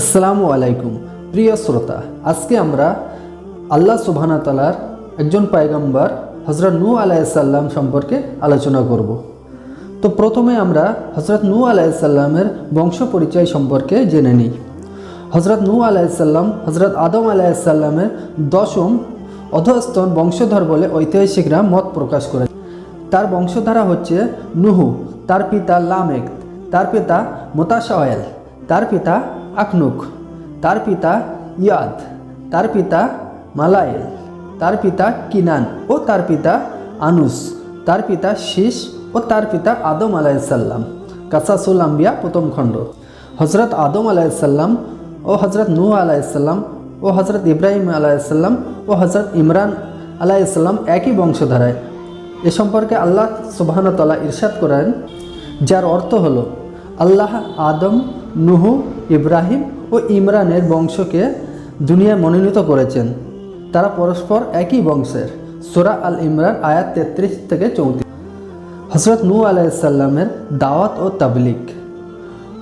আসসালামু আলাইকুম। প্রিয় শ্রোতা, আজকে আমরা আল্লাহ সুবহানা তালার একজন পায়গাম্বার হজরত নূ আলাইসাল্লাম সম্পর্কে আলোচনা করব। তো প্রথমে আমরা হজরত নূ আলাইসাল্লামের বংশ পরিচয় সম্পর্কে জেনে নিই। হজরত নূ আলাইসাল্লাম হজরত আদম আলাইসাল্লামের দশম অধস্তন বংশধর বলে ঐতিহাসিকরা মত প্রকাশ করে তার বংশধারা হচ্ছে নুহু, তার পিতা লামেক, তার পিতা মোতাশায়েল তার পিতা আকনুক, তার পিতা ইয়াদ, তার পিতা মালায়েল, তার পিতা কিনান ও তার পিতা আনুস, তার পিতা শীষ ও তার পিতা আদম আলাইসাল্লাম কাসাসুল আম্বিয়া প্রথম খণ্ড। হজরত আদম আলাইসাল্লাম ও হজরত নূহ আলাইসাল্লাম ও হজরত ইব্রাহিম আলাইসাল্লাম ও হজরত ইমরান আলাইসাল্লাম একই বংশধারায়। এ সম্পর্কে আল্লাহ সুবাহনতলা ইরশাদ করেন, যার অর্থ হলো, আল্লাহ আদম, নুহু ইব্রাহিম ও ইমরানের বংশকে দুনিয়ায় মনোনীত করেছেন। তারা পরস্পর একই বংশের। সোরা আল ইমরান, আয়াত তেত্রিশ থেকে চৌত্রিশ। হজরত নূ আলাইসাল্লামের দাওয়াত ও তাবলিক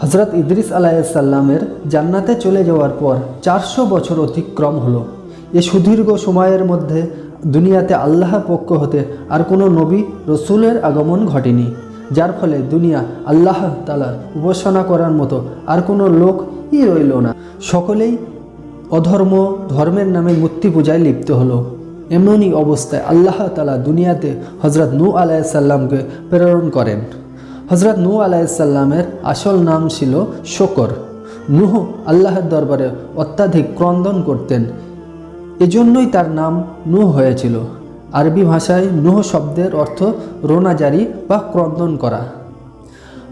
হজরত ইদ্রিস আলাইসাল্লামের জান্নাতে চলে যাওয়ার পর চারশো বছর অতিক্রম হলো। এ সুদীর্ঘ সময়ের মধ্যে দুনিয়াতে আল্লাহর পক্ষ হতে আর কোনো নবী রসুলের আগমন ঘটেনি। যার ফলে দুনিয়া আল্লাহ তালার উপাসনা করার মতো আর কোনো লোকই রইল না। সকলেই অধর্ম ধর্মের নামে মূর্তি পূজায় লিপ্ত হলো। এমনই অবস্থায় আল্লাহ তালা দুনিয়াতে হজরত নূ আলাইসাল্লামকে প্রেরণ করেন। হজরত নূ আলাইসাল্লামের আসল নাম ছিল শকর। নুহ আল্লাহর দরবারে অত্যাধিক ক্রন্দন করতেন। এজন্যই তার নাম নূহ হয়েছিল। আরবি ভাষায় নুহ শব্দের অর্থ রোনাজারি বা ক্রন্দন করা।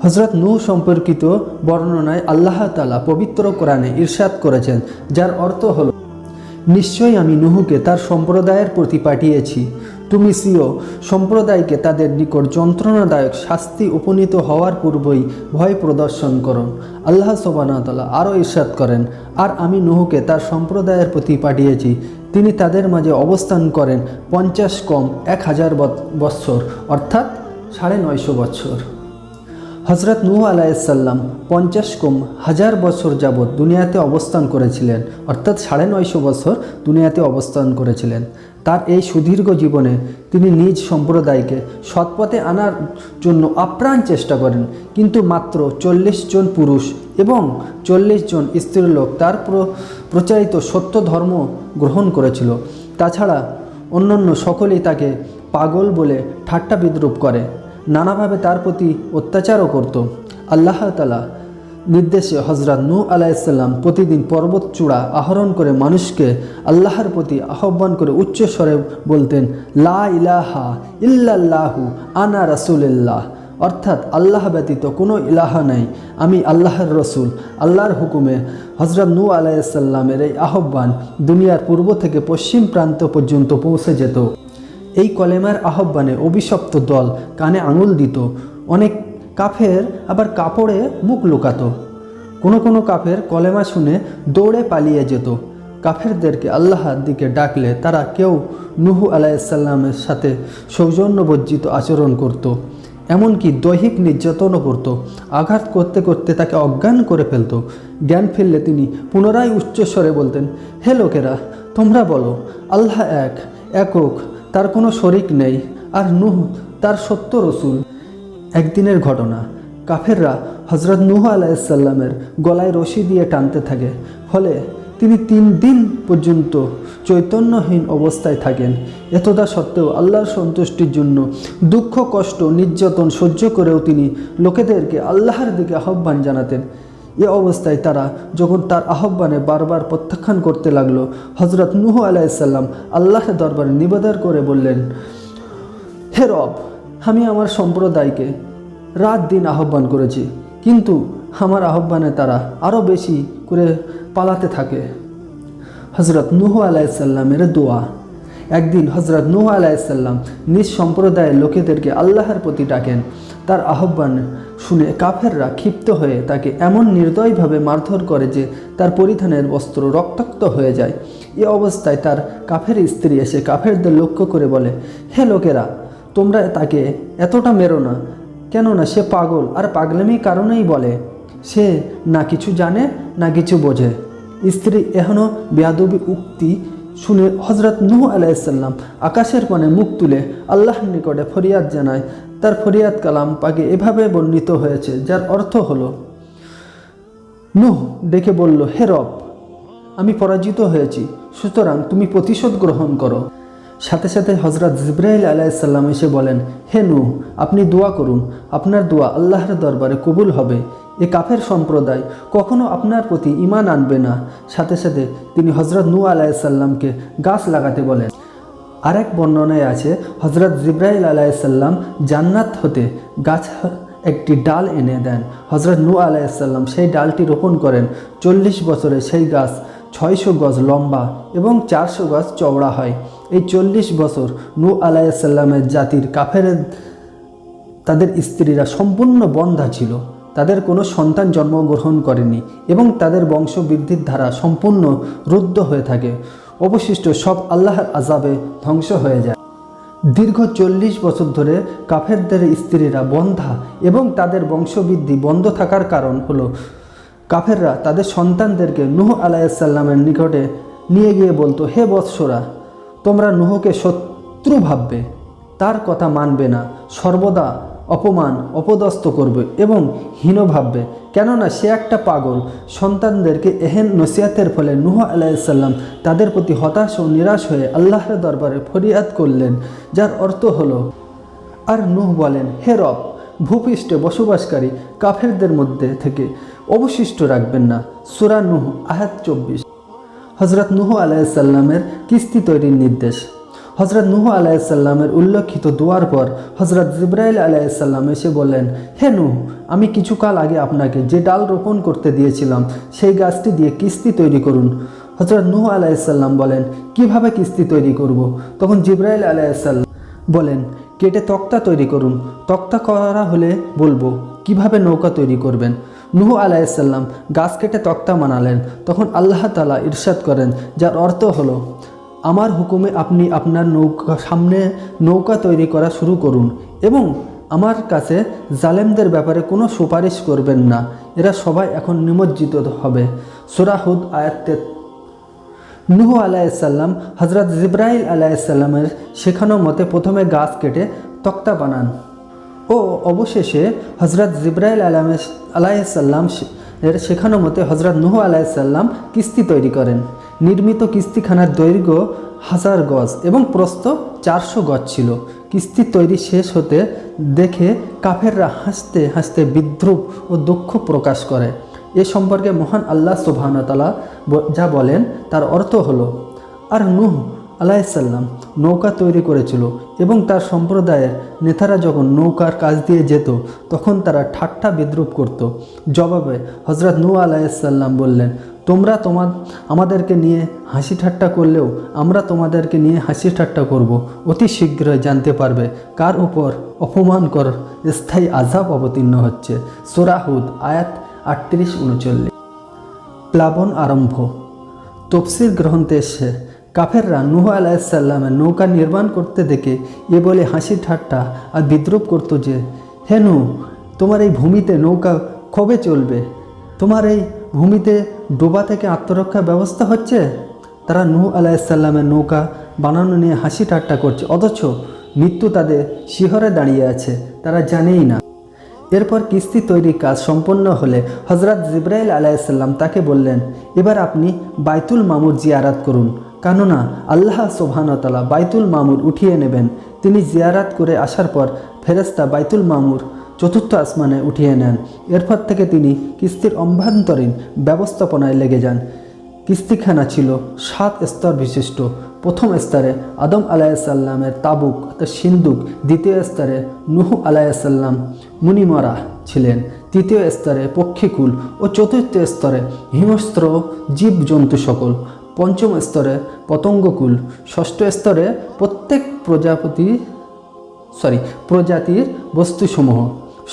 হজরত নূহ সম্পর্কিত বর্ণনায় আল্লাহ তালা পবিত্র কোরআনে ইরশাদ করেছেন, যার অর্থ হল, নিশ্চয়ই আমি নুহুকে তার সম্প্রদায়ের প্রতি পাঠিয়েছি। তুমি সিও সম্প্রদায়কে তাদের নিকট যন্ত্রণাদায়ক শাস্তি উপনীত হওয়ার পূর্বই ভয় প্রদর্শন করুন আল্লাহ সোবানাতলা আরও ইরশাদ করেন, আর আমি নুহুকে তার সম্প্রদায়ের প্রতি পাঠিয়েছি তিনি তাদের মাঝে অবস্থান করেন পঞ্চাশ কম এক হাজার বৎসর অর্থাৎ সাড়ে নয়শো বৎসর। হজরত নূহ আলাইসাল্লাম পঞ্চাশ কম হাজার বছর যাবৎ দুনিয়াতে অবস্থান করেছিলেন, অর্থাৎ সাড়ে নয়শো বছর দুনিয়াতে অবস্থান করেছিলেন। তার এই সুদীর্ঘ জীবনে তিনি নিজ সম্প্রদায়কে সৎপথে আনার জন্য আপ্রাণ চেষ্টা করেন, কিন্তু মাত্র চল্লিশ জন পুরুষ এবং চল্লিশ জন স্ত্রীলোক তার প্রচারিত সত্য ধর্ম গ্রহণ করেছিল। তাছাড়া অন্যান্য সকলেই তাকে পাগল বলে ঠাট্টা বিদ্রুপ করে। নানাভাবে তার প্রতি অত্যাচারও করত। আল্লাহ তালা নির্দেশে হজরত নূ আলাইসাল্লাম প্রতিদিন পর্বত চূড়া আহরণ করে মানুষকে আল্লাহর প্রতি আহ্বান করে উচ্চ স্বরে বলতেন, লা ইলাহা ইল্লাল্লাহু আনা রাসুলিল্লাহ। অর্থাৎ আল্লাহ ব্যতীত কোনো ইলাহা নাই। আমি আল্লাহর রসুল, আল্লাহর হুকুমে হজরত নূ আলাইসাল্লামের এই আহ্বান দুনিয়ার পূর্ব থেকে পশ্চিম প্রান্ত পর্যন্ত পৌঁছে যেত। এই কলেমার আহ্বানে অভিশপ্ত দল কানে আঙুল দিত। অনেক কাফের আবার কাপড়ে মুখ লুকাতো। কোনো কোনো কাফের কলেমা শুনে দৌড়ে পালিয়ে যেত। কাফেরদেরকে আল্লাহর দিকে ডাকলে তারা কেউ নুহু আলাইসাল্লামের সাথে সৌজন্যবজ্জিত আচরণ করত। এমনকি দৈহিক নির্যাতনও করত। আঘাত করতে করতে তাকে অজ্ঞান করে ফেলত। জ্ঞান ফিরলে তিনি পুনরায় উচ্চস্বরে বলতেন, হে লোকেরা, তোমরা বলো, আল্লাহ এক, একক তার কোনো শরিক নেই, আর নুহ তার সত্য রসুল। একদিনের ঘটনা, কাফেররা হজরত নুহ আলাইসাল্লামের গলায় রশি দিয়ে টানতে থাকে, ফলে তিনি তিন দিন পর্যন্ত চৈতন্যহীন অবস্থায় থাকেন। এতদা সত্ত্বেও আল্লাহর সন্তুষ্টির জন্য দুঃখ, কষ্ট, নির্যাতন সহ্য করেও তিনি লোকেদেরকে আল্লাহর দিকে আহ্বান জানাতেন। এ অবস্থায় তারা যখন তার আহ্বানে বারবার প্রত্যাখ্যান করতে লাগল হজরত নুহ আলাইসাল্লাম আল্লাহের দরবারে নিবেদন করে বললেন, হে রব, আমি আমার সম্প্রদায়কে রাত দিন আহ্বান করেছি, কিন্তু আমার আহ্বানে তারা আরও বেশি করে পালাতে থাকে। হজরত নুহ আলাইসাল্লামের দোয়া একদিন হজরত নুহ আলাইসাল্লাম নিজ সম্প্রদায়ের লোকেদেরকে আল্লাহর প্রতি ডাকেন। তার আহ্বান শুনে কাফেররা ক্ষিপ্ত হয়ে তাকে এমন নির্দয়ভাবে মারধর করে যে তার পরিধানের বস্ত্র রক্তাক্ত হয়ে যায়। এ অবস্থায় তার কাফের স্ত্রী এসে কাফেরদের লক্ষ্য করে বলে, হে লোকেরা, তোমরা তাকে এতটা মেরো না, কেননা সে পাগল আর পাগলামি কারণেই বলে, সে না কিছু জানে, না কিছু বোঝে। স্ত্রী এখনও বেয়াদবি উক্তি শুনে হজরত নুহ আলাইসাল্লাম আকাশের পানে মুখ তুলে আল্লাহর নিকটে ফরিয়াদ জানায়, তার ফরিয়াদ কালাম পাগে এভাবে বর্ণিত হয়েছে, যার অর্থ হল, নুহ ডেকে বলল, হে রব, আমি পরাজিত হয়েছি, সুতরাং তুমি প্রতিশোধ গ্রহণ করো। সাথে সাথে হজরত জিব্রাইল আলাইসাল্লাম এসে বলেন, হে নু আপনি দোয়া করুন, আপনার দোয়া আল্লাহর দরবারে কবুল হবে। এ কাফের সম্প্রদায় কখনো আপনার প্রতি ইমান আনবে না। সাথে সাথে তিনি হজরত নু আলাইসাল্লামকে গাছ লাগাতে বলেন। আরেক বর্ণনায় আছে হজরত জিব্রাইল আলাইসাল্লাম জান্নাত হতে গাছ একটি ডাল এনে দেন। হজরত নু আলাইসাল্লাম সেই ডালটি রোপণ করেন। চল্লিশ বছরে সেই গাছ ছয়শো গজ লম্বা এবং চারশো গজ চওড়া হয়। এই চল্লিশ বছর নু আলাইসাল্লামের জাতির কাফের তাদের স্ত্রীরা সম্পূর্ণ বন্ধা ছিল। তাদের কোনো সন্তান জন্মগ্রহণ করেনি এবং তাদের বংশবৃদ্ধির ধারা সম্পূর্ণ রুদ্ধ হয়ে থাকে। অবশিষ্ট সব আল্লাহর আজাবে ধ্বংস হয়ে যায়। দীর্ঘ চল্লিশ বছর ধরে কাফেরদের স্ত্রীরা বন্ধা এবং তাদের বংশবৃদ্ধি বন্ধ থাকার কারণ হলো কাফেররা তাদের সন্তানদেরকে নুহ আলাইসাল্লামের নিকটে নিয়ে গিয়ে বলতো, হে বৎসরা, তোমরা নুহকে শত্রু ভাববে, তার কথা মানবে না, সর্বদা অপমান, অপদস্থ করবে এবং হীন ভাববে। কেননা সে একটা পাগল। সন্তানদেরকে এহেন নসিয়াতের ফলে নুহ আলাইসাল্লাম তাদের প্রতি হতাশ ও নিরাশ হয়ে আল্লাহর দরবারে ফরিয়াদ করলেন, যার অর্থ হলো, আর নুহ বলেন, হে রব ভূপৃষ্ঠে বসবাসকারী কাফেরদের মধ্যে থেকে অবশিষ্ট রাখবেন না। সুরা নুহ, আয়াত চব্বিশ। হজরত নুহ আলাইসাল্লামের কিস্তি তৈরির নির্দেশ। হজরত নুহ আলাইসাল্লামের উল্লেখিত দোয়ার পর হজরত জিব্রাইল আলাইসাল্লাম এসে বললেন, হে নুহ, আমি কিছুকাল আগে আপনাকে যে ডাল রোপণ করতে দিয়েছিলাম, সেই গাছটি দিয়ে কিস্তি তৈরি করুন। হজরত নুহ আলাইসাল্লাম বলেন, কীভাবে কিস্তি তৈরি করব। তখন জিব্রাইল আলাইসাল্লাম বলেন কেটে তক্তা তৈরি করুন। তক্তা করা হলে বলব, কীভাবে নৌকা তৈরি করবেন? নুহ আলাইসাল্লাম গাছ কেটে তক্তা মানালেন তখন আল্লাহ তালা ইরশাদ করেন, যার অর্থ হলো, আমার হুকুমে আপনি আপনার নৌকা সামনে নৌকা তৈরি করা শুরু করুন এবং আমার কাছে জালেমদের ব্যাপারে কোনো সুপারিশ করবেন না। এরা সবাই এখন নিমজ্জিত হবে। সুরাহুদ আয়াত নুহ আলাইসাল্লাম হজরত জিব্রাইল আলাইসাল্লামের শেখানো মতে প্রথমে গাছ কেটে তক্তা বানান। ও অবশেষে হজরত জিব্রাইল আলামের আলাইসাল্লাম এর শেখানো মতে হজরত নুহ আলাইসাল্লাম কিস্তি তৈরি করেন। নির্মিত কিস্তিখানার দৈর্ঘ্য হাজার গজ এবং প্রস্থ চারশো গজ ছিল। কিস্তি তৈরি শেষ হতে দেখে কাফেররা হাসতে হাসতে বিদ্রুপ ও দুঃখ প্রকাশ করে। এ সম্পর্কে মহান আল্লাহ সুবাহতালা যা বলেন, তার অর্থ হলো, আর নুহ আলাইসাল্লাম নৌকা তৈরি করেছিল এবং তার সম্প্রদায়ের নেতারা যখন নৌকার কাজ দিয়ে যেত, তখন তারা ঠাট্টা বিদ্রুপ করত। জবাবে হজরত নূ আলাইসাল্লাম বললেন, তোমরা তোমার আমাদেরকে নিয়ে হাসি ঠাট্টা করলেও আমরা তোমাদেরকে নিয়ে হাসি ঠাট্টা করব। অতি শীঘ্রই জানতে পারবে কার উপর অপমানকর স্থায়ী আজাব অবতীর্ণ হচ্ছে। সোরাহুদ আয়াত আটত্রিশ উনচল্লিশ। প্লাবন আরম্ভ। তফসির গ্রন্থে এসে কাফেররা নুহ আলাইসাল্লামের নৌকা নির্মাণ করতে দেখে এ বলে হাসি ঠাট্টা আর বিদ্রুপ করতো যে, হে নু তোমার এই ভূমিতে নৌকা কবে চলবে? তোমার এই ভূমিতে ডোবা থেকে আত্মরক্ষার ব্যবস্থা হচ্ছে? তারা নূহ আলাইসাল্লামের নৌকা বানানো নিয়ে হাসি ঠাট্টা করছে, অথচ মৃত্যু তাদের শিহরে দাঁড়িয়ে আছে, তারা জানেই না। এরপর কিস্তি তৈরির কাজ সম্পন্ন হলে হজরত জিব্রাইল আলাইসাল্লাম তাকে বললেন, এবার আপনি বাইতুল মামুর জিয়ারাত করুন। কেননা আল্লাহ সোভানতলা বাইতুল মামুর উঠিয়ে নেবেন। তিনি জিয়ারাত করে আসার পর ফেরেস্তা বাইতুল মামুর চতুর্থ আসমানে উঠিয়ে নেন। এরপর থেকে তিনি কিস্তির অভ্যন্তরীণ ব্যবস্থাপনায় লেগে যান। কিস্তিখানা ছিল সাত স্তর বিশিষ্ট। প্রথম স্তরে আদম আলাইসাল্লামের তাবুক অর্থাৎ সিন্দুক, দ্বিতীয় স্তরে নুহ আলাইসাল্লাম মুনিমরা ছিলেন, তৃতীয় স্তরে পক্ষীকুল ও চতুর্থ স্তরে হিংস্র জীবজন্তু সকল, পঞ্চম স্তরে পতঙ্গকুল, ষষ্ঠ স্তরে প্রত্যেক প্রজাপতি সরি প্রজাতির বস্তুসমূহ,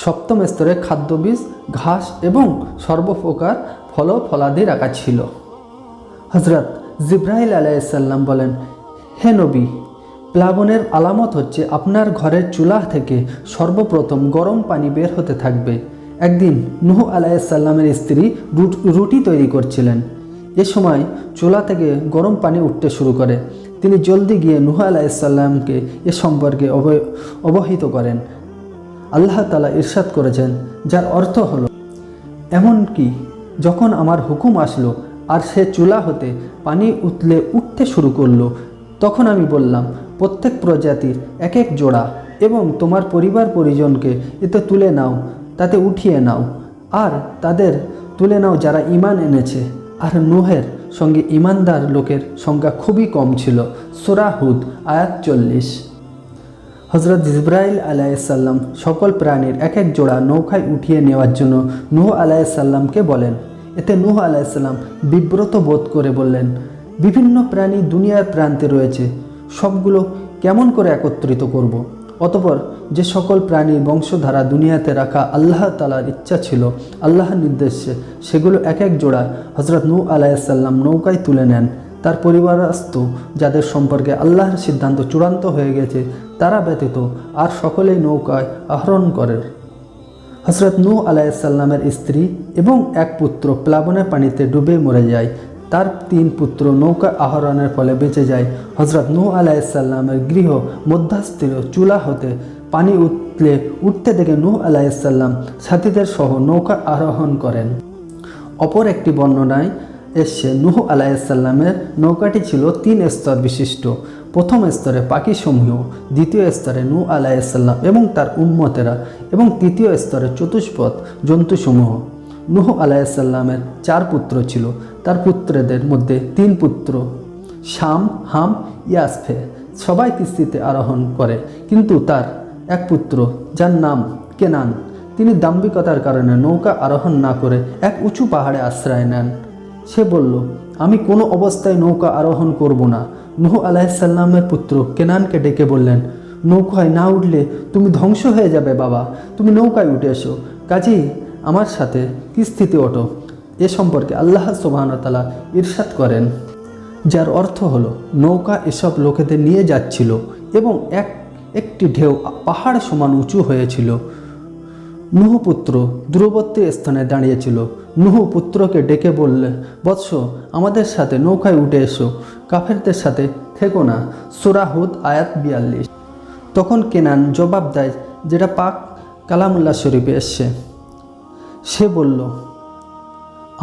সপ্তম স্তরে খাদ্যবীজ, ঘাস এবং সর্বপ্রকার ফল ফলাদি রাখা ছিল। হজরত জিব্রাহিল আলাইসাল্লাম বলেন, হে নবী, প্লাবনের আলামত হচ্ছে আপনার ঘরের চুলা থেকে সর্বপ্রথম গরম পানি বের হতে থাকবে। একদিন নুহ আলাইসাল্লামের স্ত্রী রুট- তৈরি করছিলেন। এ সময় চুলা থেকে গরম পানি উঠতে শুরু করে। তিনি জলদি গিয়ে নুহ আলাইসাল্লামকে এ সম্পর্কে অব- অবহিত করেন। আল্লাহ তালা ইরশাদ করেছেন, যার অর্থ হলো, এমনকি যখন আমার হুকুম আসলো আর সে চুলা হতে পানি উতলে উঠতে শুরু করল। তখন আমি বললাম, প্রত্যেক প্রজাতির এক এক জোড়া এবং তোমার পরিবার পরিজনকে এতে তুলে নাও, তাতে উঠিয়ে নাও। আর তাদের তুলে নাও যারা ইমান এনেছে। আর নুহের সঙ্গে ইমানদার লোকের সংখ্যা খুবই কম ছিল। সোরাহুদ আয়াত চল্লিশ। হজরত জিব্রাইল আলাইসাল্লাম সকল প্রাণীর এক এক জোড়া নৌকায় উঠিয়ে নেওয়ার জন্য নূহ আলাইসাল্লামকে বলেন এতে নূহ আলাইসাল্লাম বিব্রত বোধ করে বললেন, বিভিন্ন প্রাণী দুনিয়ার প্রান্তে রয়েছে, সবগুলো কেমন করে একত্রিত করব। অতপর যে সকল প্রাণীর বংশধারা দুনিয়াতে রাখা আল্লাহ তালার ইচ্ছা ছিল, আল্লাহর নির্দেশে সেগুলো এক এক জোড়া হজরত নূহ আলাইসাল্লাম নৌকায় তুলে নেন তার পরিবারস্থ যাদের সম্পর্কে আল্লাহর সিদ্ধান্ত চূড়ান্ত হয়ে গেছে, তারা ব্যতীত আর সকলেই নৌকায় আহরণ করেন হজরত নূ আলাইসাল্লামের স্ত্রী এবং এক পুত্র প্লাবনের পানিতে ডুবে মরে যায়। তার তিন পুত্র নৌকা আহরণের ফলে বেঁচে যায়। হজরত নূ আলাইসাল্লামের গৃহ মধ্যস্থির চুলা হতে পানি উঠলে উঠতে দেখে নূহ আলাইসাল্লাম সাথীদের সহ নৌকা আরোহণ করেন। অপর একটি বর্ণনায় এসছে, নুহ আলাইসাল্লামের নৌকাটি ছিল তিন স্তর বিশিষ্ট। প্রথম স্তরে পাখিসমূহ দ্বিতীয় স্তরে নূ আলাইসাল্লাম এবং তার উম্মতেরা এবং তৃতীয় স্তরে চতুষ্পদ জন্তুসমূহ নুহ আলাইসাল্লামের চার পুত্র ছিল। তার পুত্রদের মধ্যে তিন পুত্র, শাম, হাম, ইয়াসফে। সবাই কিস্তিতে আরোহণ করে, কিন্তু তার এক পুত্র, যার নাম কেনান। তিনি দাম্ভিকতার কারণে নৌকা আরোহণ না করে এক উঁচু পাহাড়ে আশ্রয় নেন। সে বলল আমি কোনো অবস্থায় নৌকা আরোহণ করব না। নুহ আলাইসাল্লামের পুত্র কেনানকে ডেকে বললেন, নৌকায় না উঠলে তুমি ধ্বংস হয়ে যাবে বাবা। তুমি নৌকায় উঠে এসো। কাজেই আমার সাথে কিস্তিতে ওঠো। এ সম্পর্কে আল্লাহ সুবাহতালা ইরশাদ করেন। যার অর্থ হলো, নৌকা এসব লোকেদের নিয়ে যাচ্ছিল এবং এক, একটি ঢেউ পাহাড় সমান উঁচু হয়েছিল। নুহ পুত্র দূরবর্তী স্থানে দাঁড়িয়েছিল। নুহ পুত্রকে ডেকে বললে, বৎস, আমাদের সাথে নৌকায় উঠে এসো, কাফেরদের সাথে থেকো না সুরাহুদ আয়াত বিয়াল্লিশ তখন কেনান জবাব দেয়, যেটা পাক কালামুল্লাহ শরীফে এসছে। সে বলল,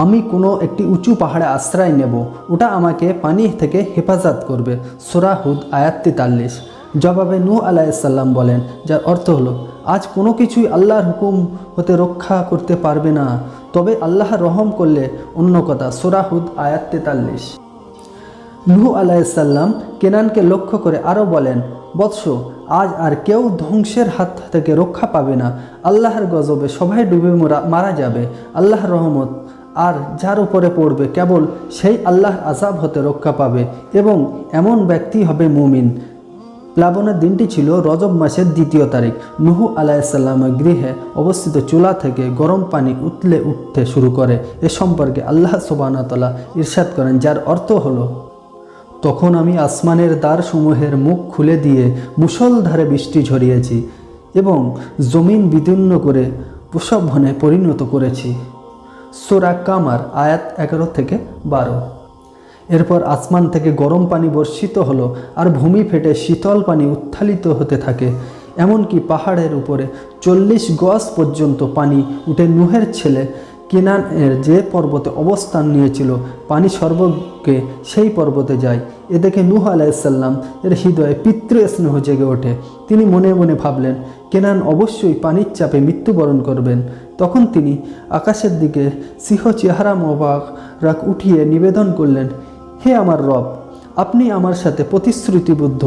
আমি কোনো একটি উঁচু পাহাড়ে আশ্রয় নেব, ওটা আমাকে পানি থেকে হেফাজত করবে সোরাহুদ আয়াত তেতাল্লিশ জবাবে নূহ আলাইসাল্লাম বলেন, যার অর্থ হলো আজ কোনো কিছুই আল্লাহর হুকুম হতে রক্ষা করতে পারবে না। তবে আল্লাহ রহম করলে অন্য কথা। সোরাহুদ আয়াত তেতাল্লিশ। নূহ আলাইসাল্লাম কেনানকে লক্ষ্য করে আরও বলেন, বৎস, আজ আর কেউ ধ্বংসের হাত থেকে রক্ষা পাবে না। আল্লাহর গজবে সবাই ডুবে মারা যাবে। আল্লাহর রহমত, আর যার উপরে পড়বে কেবল সেই আল্লাহর আজাব হতে রক্ষা পাবে এবং এমন ব্যক্তি হবে মুমিন। প্লাবনের দিনটি ছিল রজব মাসের দ্বিতীয় তারিখ। নুহু আলাইসাল্লামের গৃহে অবস্থিত চুলা থেকে গরম পানি উতলে উঠতে শুরু করে। এ সম্পর্কে আল্লাহ সোবানতলা ইরশাদ করেন, যার অর্থ হলো, তখন আমি আসমানের দ্বারসমূহের মুখ খুলে দিয়ে মুষলধারে বৃষ্টি ঝরিয়েছি এবং জমিন বিদীর্ণ করে প্রসবনে পরিণত করেছি। সোরা কামার, আয়াত এগারো থেকে বারো। এরপর আসমান থেকে গরম পানি বর্ষিত হলো আর ভূমি ফেটে শীতল পানি উত্থালিত হতে থাকে। এমনকি পাহাড়ের উপরে চল্লিশ গজ পর্যন্ত পানি উঠে নুহের ছেলে কেনান এর যে পর্বতে অবস্থান নিয়েছিল, পানি সর্বকে সেই পর্বতে যায়। এ দেখে নুহ আলাইসাল্লাম এর হৃদয়ে পিতৃ স্নেহ জেগে ওঠে। তিনি মনে মনে ভাবলেন, কেনান অবশ্যই পানির চাপে মৃত্যুবরণ করবেন। তখন তিনি আকাশের দিকে সিংহ চেহারা মোবাক রাখ উঠিয়ে নিবেদন করলেন হে আমার রব, আপনি আমার সাথে প্রতিশ্রুতিবদ্ধ।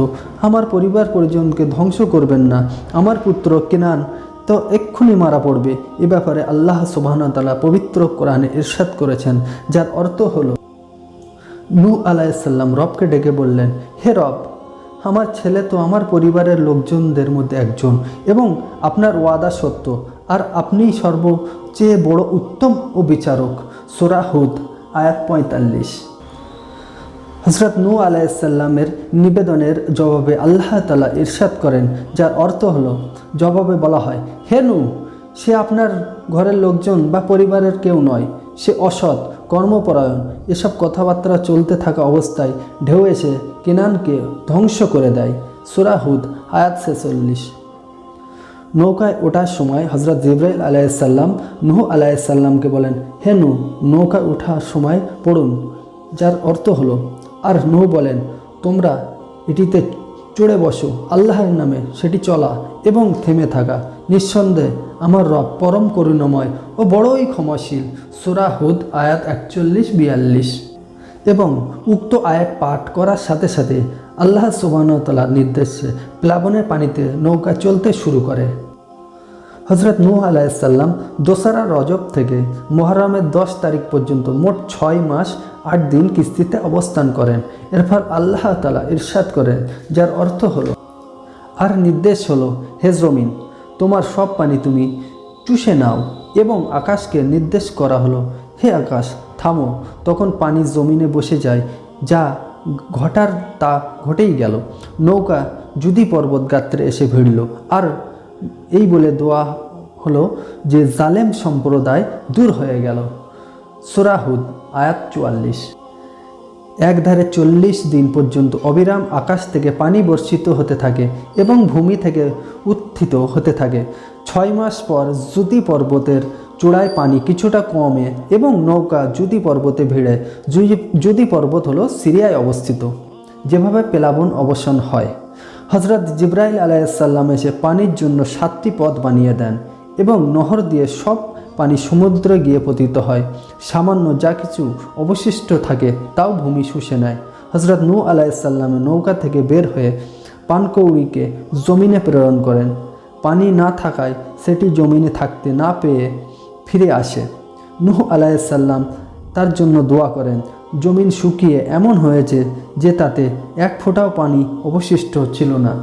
আমার পরিবার পরিজনকে ধ্বংস করবেন না। আমার পুত্র কেনান তো এক্ষুনি মারা পড়বে। এ ব্যাপারে আল্লাহ সুবাহতালা পবিত্র কোরআনে ইরশাদ করেছেন, যার অর্থ হলো নু আলাইসাল্লাম রবকে ডেকে বললেন, হে রব, আমার ছেলে তো আমার পরিবারের লোকজনদের মধ্যে একজন এবং আপনার ওয়াদা সত্য। আর আপনিই সর্বচেয়ে বড় উত্তম ও বিচারক। সোরাহুদ আয়াত পঁয়তাল্লিশ। হজরত নু আলাইসাল্লামের নিবেদনের জবাবে আল্লাহ তালা ইরশাদ করেন, যার অর্থ হলো, জবাবে বলা হয়, হে নূ সে আপনার ঘরের লোকজন বা পরিবারের কেউ নয়, সে অসৎ, কর্মপরায়ণ, এসব কথাবার্তা চলতে থাকা অবস্থায় ঢেউ এসে কেনানকে ধ্বংস করে দেয়। সুরাহুদ আয়াত ছেচল্লিশ। নৌকায় ওঠার সময় হজরত জিব্রাইল আলাইসাল্লাম নুহ আলাইসাল্লামকে বলেন, হে নু নৌকায় ওঠার সময় পড়ুন। যার অর্থ হলো আর নূহ বলেন, তোমরা এটিতে চড়ে বসো, আল্লাহর নামে সেটি চলা এবং থেমে থাকা। নিঃসন্দেহে আমার রব পরম করুণাময় ও বড়ই ক্ষমাশীল। সুরাহুদ আয়াত একচল্লিশ, বিয়াল্লিশ। এবং উক্ত আয়াত পাঠ করার সাথে সাথে আল্লাহ সুবাহতালার নির্দেশে প্লাবনের পানিতে নৌকা চলতে শুরু করে। হজরত নূহ আলাইসাল্লাম দোসারা রজব থেকে মোহরমের দশ তারিখ পর্যন্ত মোট ছয় মাস আট দিন কিস্তিতে অবস্থান করেন। এরপর আল্লাহ তালা ইরশাদ করেন, যার অর্থ হলো, আর নির্দেশ হলো, হে জমিন, তোমার সব পানি তুমি চুষে নাও এবং আকাশকে নির্দেশ করা হলো, হে আকাশ, থামো। তখন পানি জমিনে বসে যায়, যা ঘটার তা ঘটেই গেল। নৌকা জুদি পর্বত গাত্রে এসে ভিড়ল, আর এই বলে দোয়া হলো যে জালেম সম্প্রদায় দূর হয়ে গেল। সুরাহুদ আয়াত চুয়াল্লিশ। একধারে চল্লিশ দিন পর্যন্ত অবিরাম আকাশ থেকে পানি বর্ষিত হতে থাকে এবং ভূমি থেকে উত্থিত হতে থাকে। ছয় মাস পর জুতি পর্বতের চূড়ায় পানি কিছুটা কমে এবং নৌকা জুতি পর্বতে ভিড়ে। জুদি পর্বত হলো সিরিয়ায় অবস্থিত। যেভাবে প্লাবন অবসান হয়। হজরত জিব্রাইল আলাইসাল্লাম এসে পানির জন্য সাতটি পথ বানিয়ে দেন এবং নহর দিয়ে সব পানি সমুদ্রে গিয়ে পতিত হয়। সামান্য যা কিছু অবশিষ্ট থাকে তাও ভূমি শুষে নেয়। হজরত নূ আলাইসাল্লামের নৌকা থেকে বের হয়ে পানকৌড়িকে জমিনে প্রেরণ করেন। পানি না থাকায় সেটি জমিনে থাকতে না পেয়ে ফিরে আসে। নূহ আলাইসাল্লাম তার জন্য দোয়া করেন জমিন শুকিয়ে এমন হয়েছে যে তাতে এক ফোঁটাও পানি অবশিষ্ট ছিল না।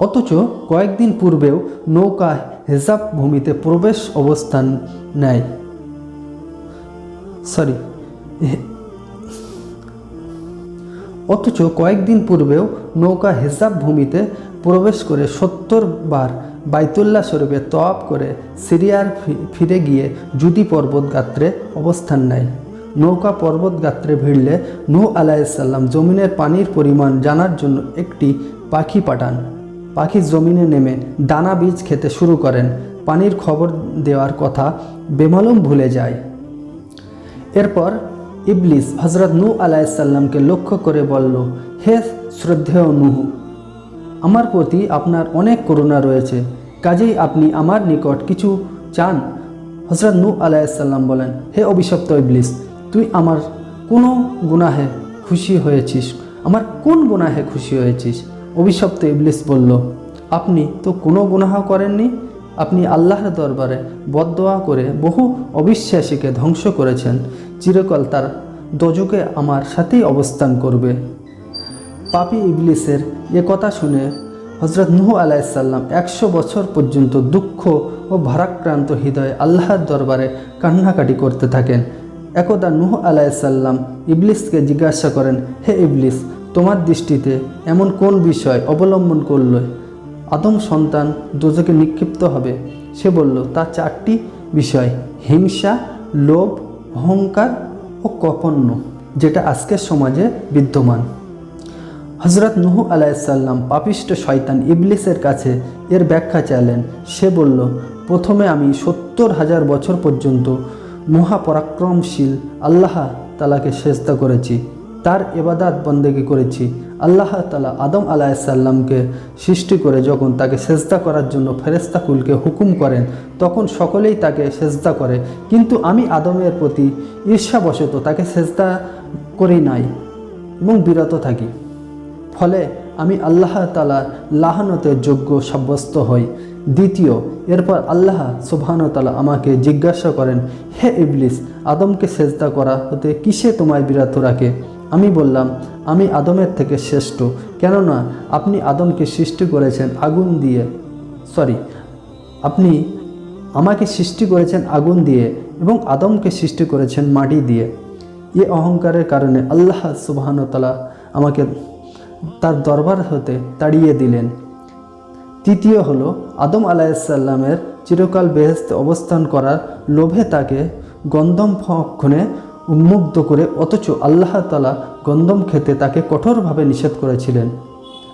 অথচ কয়েকদিন পূর্বেও নৌকা হেজাব ভূমিতে প্রবেশ অবস্থান নেয়। সরি অথচ কয়েকদিন পূর্বেও নৌকা হেজাব ভূমিতে প্রবেশ করে সত্তর বার বাইতুল্লাহ শরীফে তওয়াব করে সিরিয়ার ফিরে গিয়ে জুদি পর্বত গাত্রে অবস্থান নেয়। নৌকা পর্বত গাত্রে ভিড়লে নূহ আলাইসাল্লাম জমিনের পানির পরিমাণ জানার জন্য একটি পাখি পাঠান। পাখি জমিনে নেমে দানা বীজ খেতে শুরু করেন। পানির খবর দেওয়ার কথা বেমালুম ভুলে যায়। এরপর ইবলিস হজরত নূ আলাইসাল্লামকে লক্ষ্য করে বলল, হে শ্রদ্ধেয় নুহু, আমার প্রতি আপনার অনেক করুণা রয়েছে। কাজেই আপনি আমার নিকট কিছু চান? হজরত নূ আলাইসাল্লাম বলেন, হে অভিশপ্ত ইবলিস তুই আমার কোনো গুনাহে খুশি হয়েছিস? আমার কোন গুনাহে খুশি হয়েছিস? অভিশপ্ত ইবলিস বলল, আপনি তো কোনো গুনাহ করেননি? আপনি আল্লাহর দরবারে বদদোয়া করে বহু অবিশ্বাসীকে ধ্বংস করেছেন। চিরকাল তার দজকে আমার সাথেই অবস্থান করবে। পাপি ইবলিসের এ কথা শুনে হজরত নুহ আলাইসাল্লাম একশো বছর পর্যন্ত দুঃখ ও ভারাক্রান্ত হৃদয়ে আল্লাহর দরবারে কান্নাকাটি করতে থাকেন। একদা নুহ আলাইসাল্লাম ইবলিসকে জিজ্ঞাসা করেন, হে ইবলিস, তোমার দৃষ্টিতে এমন কোন বিষয় অবলম্বন করলে আদম সন্তান দোজকে নিক্ষিপ্ত হবে? সে বলল, তা চারটি বিষয়, হিংসা, লোভ, অহংকার ও কপন্য যেটা আজকের সমাজে বিদ্যমান। হজরত নুহু আলাইসাল্লাম পাপিষ্ট শয়তান ইবলিসের কাছে এর ব্যাখ্যা চাইলেন। সে বলল, প্রথমে আমি সত্তর হাজার বছর পর্যন্ত মহাপরাক্রমশীল আল্লাহ তালাকে সেজদা করেছি, তার এবাদাত বন্দেগি করেছি। আল্লাহ তালা আদম আলাহিসাল্লামকে সৃষ্টি করে যখন তাকে সেজদা করার জন্য ফেরেস্তাকুলকে হুকুম করেন, তখন সকলেই তাকে সেজদা করে। কিন্তু আমি আদমের প্রতি ঈর্ষাবশত তাকে সেজদা করি নাই এবং বিরত থাকি। ফলে আমি আল্লাহ তালা লাহানতের যোগ্য সাব্যস্ত হই। দ্বিতীয়, এরপর আল্লাহ সুবহানতালা আমাকে জিজ্ঞাসা করেন, হে ইবলিস, আদমকে সেজদা করা হতে কিসে তোমায় বিরত রাখে? আমি বললাম, আমি আদমের থেকে শ্রেষ্ঠ, কেননা আপনি আদমকে সৃষ্টি করেছেন আগুন দিয়ে। সরি আপনি আমাকে সৃষ্টি করেছেন আগুন দিয়ে এবং আদমকে সৃষ্টি করেছেন মাটি দিয়ে। এ অহংকারের কারণে আল্লাহ সুবাহানতালা আমাকে তার দরবার হতে তাড়িয়ে দিলেন। তৃতীয় হলো, আদম আলাইসাল্লামের চিরকাল বেহেস্তে অবস্থান করার লোভে তাকে গন্দম ভক্ষণে উন্মুগ্ধ করে, অথচ আল্লাহ তালা গন্ধম খেতে তাকে কঠোরভাবে নিষেধ করেছিলেন।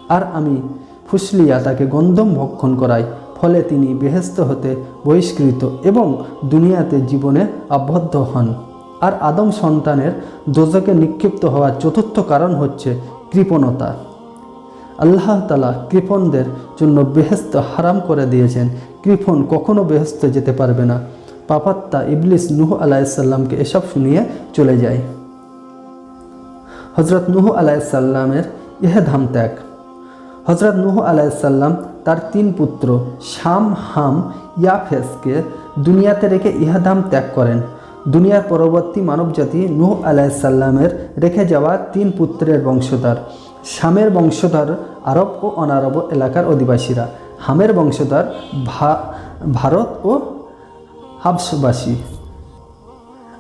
আর আমি ফুসলিয়া তাকে গন্দম ভক্ষণ করাই, ফলে তিনি বেহেস্ত হতে বহিষ্কৃত এবং দুনিয়াতে জীবনে আবদ্ধ হন। আর আদম সন্তানের দোজকে নিক্ষিপ্ত হওয়ার চতুর্থ কারণ হচ্ছে কৃপণতা। আল্লাহ তালা কৃপণদের জন্য বেহেস্ত হারাম করে দিয়েছেন। কৃপণ কখনো বেহেস্ত যেতে পারবে না। পাপাত্তা ইবলিস নুহ আলাইসাল্লামকে এসব শুনিয়ে চলে যায়। হজরত নুহ আলাইসাল্লামের ইহেধাম ত্যাগ। হজরত নুহ আলাইসাল্লাম তার তিন পুত্র শাম, হাম, ইয়াফেসকে দুনিয়াতে রেখে ইহাদাম ত্যাগ করেন। দুনিয়ার পরবর্তী মানবজাতি নূহ আলাইসাল্লামের রেখে যাওয়া তিন পুত্রের বংশধর। শামের বংশধর আরব ও অনারব এলাকার অধিবাসীরা। হামের বংশধর ভারত ও হাবসবাসী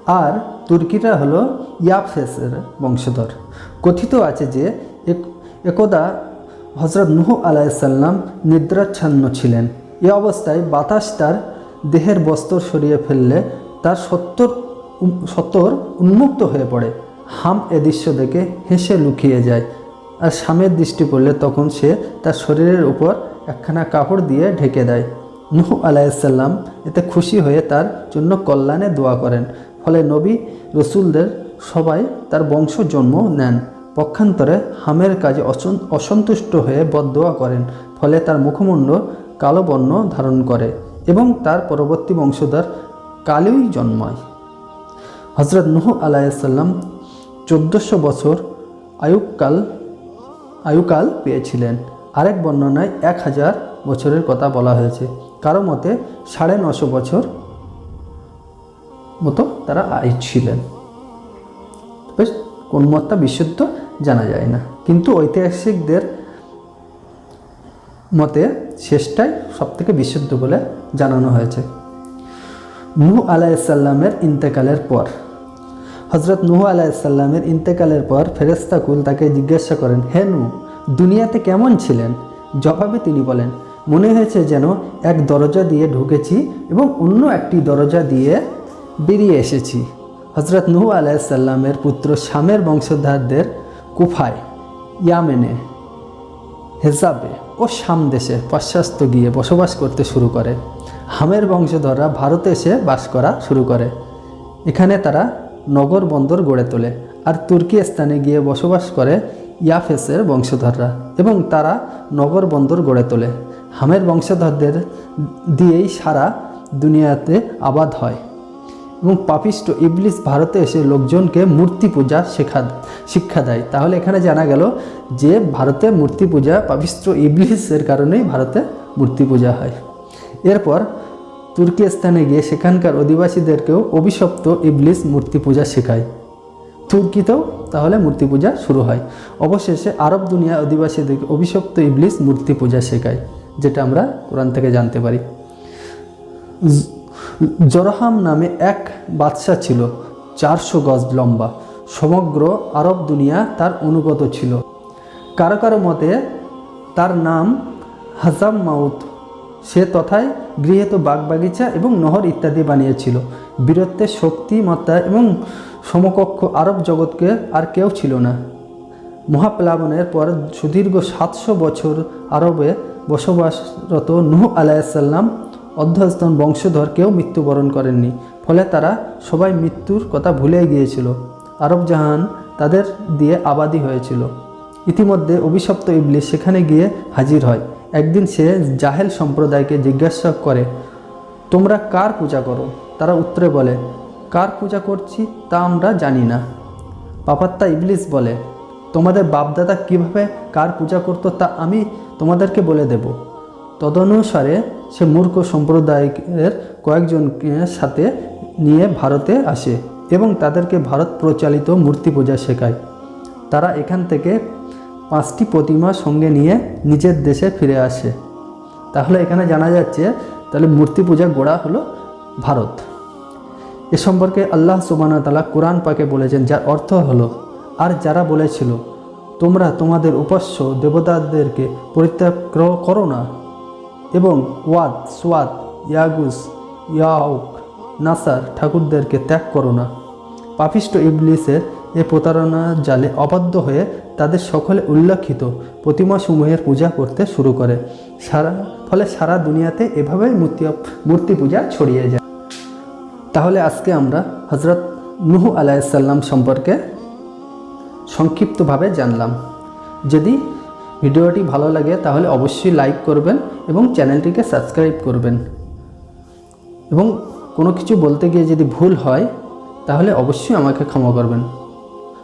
আর তুর্কিরা হলো ইয়াফেসের বংশধর। কথিত আছে যে এক- একদা হজরত নুহ আলাইসাল্লাম নিদ্রাচ্ছন্ন ছিলেন। এ অবস্থায় বাতাস তার দেহের বস্ত্র সরিয়ে ফেললে তার সত্তর সত্তর উন্মুক্ত হয়ে পড়ে। হাম এ দৃশ্য দেখে হেসে লুকিয়ে যায়। আর স্বামীর দৃষ্টি পড়লে তখন সে তার শরীরের উপর একখানা কাপড় দিয়ে ঢেকে দেয়। নুহ আলাইসাল্লাম এতে খুশি হয়ে তার জন্য কল্যাণে দোয়া করেন। ফলে নবী রসুলদের সবাই তার বংশ জন্ম নেন। পক্ষান্তরে হামের কাজে অসন- অসন্তুষ্ট হয়ে বদদোয়া করেন। ফলে তার মুখমণ্ডল কালো বর্ণ ধারণ করে এবং তার পরবর্তী বংশধর কালেই জন্মায়। হজরত নুহ আলাইসাল্লাম চোদ্দোশো বছর আয়ুকাল আয়ুকাল পেয়েছিলেন। আরেক বর্ণনায় এক হাজার বছরের কথা বলা হয়েছে। কারও মতে সাড়ে নশো বছর মতো তারা আয়ু ছিলেন। বেশ, কোন মতটা বিশুদ্ধ জানা যায় না। কিন্তু ঐতিহাসিকদের মতে শেষটাই সবথেকে বিশুদ্ধ বলে জানানো হয়েছে। নূহ আলাইসাল্লামের ইন্তেকালের পর হজরত নূহ আলাইসাল্লামের ইন্তেকালের পর ফেরেস্তাকুল তাকে জিজ্ঞাসা করেন, হে নূহ, দুনিয়াতে কেমন ছিলেন? জবাবে তিনি বলেন, মনে হয়েছে যেন এক দরজা দিয়ে ঢুকেছি এবং অন্য একটি দরজা দিয়ে বেরিয়ে এসেছি। হজরত নূহ আলাইসাল্লামের পুত্র শামের বংশধারদের কুফায়, ইয়ামেনে, হেজাবে ও শাম দেশে পাশ্চাত্য গিয়ে বসবাস করতে শুরু করে। হামের বংশধররা ভারতে এসে বাস করা শুরু করে। এখানে তারা নগর বন্দর গড়ে তোলে আর তুর্কি স্থানে গিয়ে বসবাস করে ইয়াফেসের বংশধররা এবং তারা নগর বন্দর গড়ে তোলে। হামের বংশধরদের দিয়েই সারা দুনিয়াতে আবাদ হয় এবং পাপিষ্ট ইবলিস ভারতে এসে লোকজনকে মূর্তি পূজা শেখা, শিক্ষা দেয়। তাহলে এখানে জানা গেল যে ভারতে মূর্তি পূজা পাপিষ্ট ইবলিসের কারণেই ভারতে মূর্তি পূজা হয়। এরপর তুর্কি স্থানে গিয়ে সেখানকার অধিবাসীদেরকেও অভিশপ্ত ইবলিস মূর্তি পূজা শেখায়। তুর্কিতেও তাহলে মূর্তি পূজা শুরু হয়। অবশেষে আরব দুনিয়া অধিবাসীদেরকে অভিশপ্ত ইবলিস মূর্তি পূজা শেখায়, যেটা আমরা কোরআন থেকে জানতে পারি। জরহাম নামে এক বাদশা ছিল, চারশো গজ লম্বা। সমগ্র আরব দুনিয়া তার অনুগত ছিল। কারও কারও মতে তার নাম হাজাম মাউত সে তথায় গৃহীত বাগবাগিচা এবং নহর ইত্যাদি বানিয়েছিল। বীরত্বের শক্তিমত্তা এবং সমকক্ষ আরব জগৎকে আর কেউ ছিল না। মহাপ্লাবনের পর সুদীর্ঘ সাতশো বছর আরবে বসবাসরত নুহ আলাইসাল্লাম অধ্যস্তন বংশধর কেউ মৃত্যুবরণ করেননি। ফলে তারা সবাই মৃত্যুর কথা ভুলে গিয়েছিল। আরব জাহান তাদের দিয়ে আবাদি হয়েছিল। ইতিমধ্যে অভিশপ্ত ইবলিশ সেখানে গিয়ে হাজির হয়। একদিন সে জাহেল সম্প্রদায়কে জিজ্ঞাসা করে, তোমরা কার পূজা করো? তারা উত্তরে বলে, কার পূজা করছি তা আমরা জানি না। পাপাত্তা ইবলিস বলে, তোমাদের বাপদাদা কীভাবে কার পূজা করতো তা আমি তোমাদেরকে বলে দেব। তদনুসারে সে মূর্খ সম্প্রদায়ের কয়েকজনকে সাথে নিয়ে ভারতে আসে এবং তাদেরকে ভারত প্রচালিত মূর্তি পূজা শেখায়। তারা এখান থেকে পাঁচটি প্রতিমা সঙ্গে নিয়ে নিজের দেশে ফিরে আসে। তাহলে এখানে জানা যাচ্ছে, তাহলে মূর্তি পূজা গোড়া হলো ভারত। এ সম্পর্কে আল্লাহ সুবানা তালা কোরআন পাকে বলেছেন, যার অর্থ হলো, আর যারা বলেছিল, তোমরা তোমাদের উপাস্য দেবতাদেরকে পরিত্যাগ করো না। এবং ওয়াদ, সোয়াদ, ইয়াগুস ইয়াউক নাসার ঠাকুরদেরকে ত্যাগ করো না। পাপিষ্ট ইবলিসের এ প্রতারণার জালে অবাধ্য হয়ে তাদের সকলে উল্লেখিত প্রতিমাসমূহের পূজা করতে শুরু করে। সারা, ফলে সারা দুনিয়াতে এভাবেই মূর্তি মূর্তি পূজা ছড়িয়ে যায়। তাহলে আজকে আমরা হজরত নুহু আলাইসাল্লাম সম্পর্কে সংক্ষিপ্তভাবে জানলাম। যদি ভিডিওটি ভালো লাগে তাহলে অবশ্যই লাইক করবেন এবং চ্যানেলটিকে সাবস্ক্রাইব করবেন। এবং কোনো কিছু বলতে গিয়ে যদি ভুল হয় তাহলে অবশ্যই আমাকে ক্ষমা করবেন।